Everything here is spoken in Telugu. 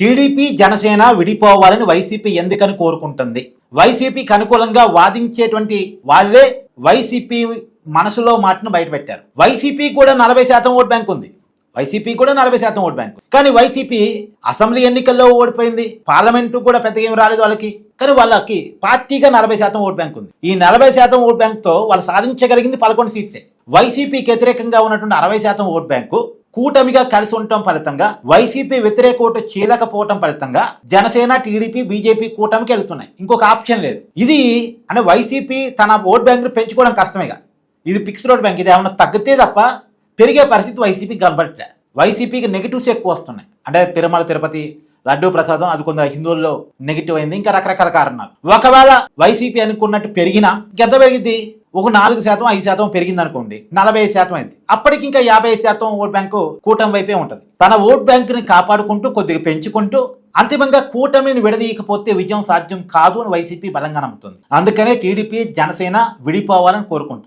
టీడీపీ జనసేన విడిపోవాలని వైసీపీ ఎందుకని కోరుకుంటుంది? వైసీపీకి అనుకూలంగా వాదించేటువంటి వాళ్ళే వైసీపీ మనసులో మాటను బయటపెట్టారు. వైసీపీ కూడా నలభై శాతం ఓట్ బ్యాంక్ ఉంది. వైసీపీ కూడా నలభై శాతం ఓట్ బ్యాంక్ కానీ వైసీపీ అసెంబ్లీ ఎన్నికల్లో ఓడిపోయింది. పార్లమెంటు కూడా పెద్దగా ఏం రాలేదు వాళ్ళకి. కానీ వాళ్ళకి పార్టీగా నలభై శాతం ఓట్ బ్యాంక్ ఉంది. ఈ నలభై శాతం ఓట్ బ్యాంక్తో వాళ్ళు సాధించగలిగింది పదకొండు సీట్లే. వైసీపీకి వ్యతిరేకంగా ఉన్నటువంటి అరవై శాతం ఓట్ బ్యాంకు కూటమిగా కలిసి ఉండటం ఫలితంగా వైసీపీ వ్యతిరేక ఓటు చీలకపోవటం ఫలితంగా జనసేన టీడీపీ బీజేపీ కూటమికి వెళ్తున్నాయి. ఇంకొక ఆప్షన్ లేదు. ఇది అంటే వైసీపీ తన ఓట్ బ్యాంకును పెంచుకోవడం కష్టమేగా. ఇది ఫిక్స్డ్ ఓట్ బ్యాంక్. ఇది ఏమన్నా తగ్గితే తప్ప పెరిగే పరిస్థితి వైసీపీకి కనబడట్లే. వైసీపీకి నెగిటివ్స్ ఎక్కువ వస్తున్నాయి. అంటే తిరుమల తిరుపతి లడ్డూ ప్రసాదం అది కొంత హిందువుల్లో నెగిటివ్ అయింది. ఇంకా రకరకాల కారణాలు. ఒకవేళ వైసీపీ అనుకున్నట్టు పెరిగినా ఎంత పెరిగింది ఒక నాలుగు శాతం ఐదు శాతం పెరిగింది అనుకోండి నలభై శాతం అయింది. అప్పటికి ఇంకా యాభై శాతం ఓట్ బ్యాంకు కూటమి వైపే ఉంటుంది. తన ఓట్ బ్యాంకుని కాపాడుకుంటూ కొద్దిగా పెంచుకుంటూ అంతిమంగా కూటమిని విడదీయకపోతే విజయం సాధ్యం కాదు అని వైసీపీ బలంగా నమ్ముతుంది. అందుకనే టీడీపీ జనసేన విడిపోవాలని కోరుకుంటుంది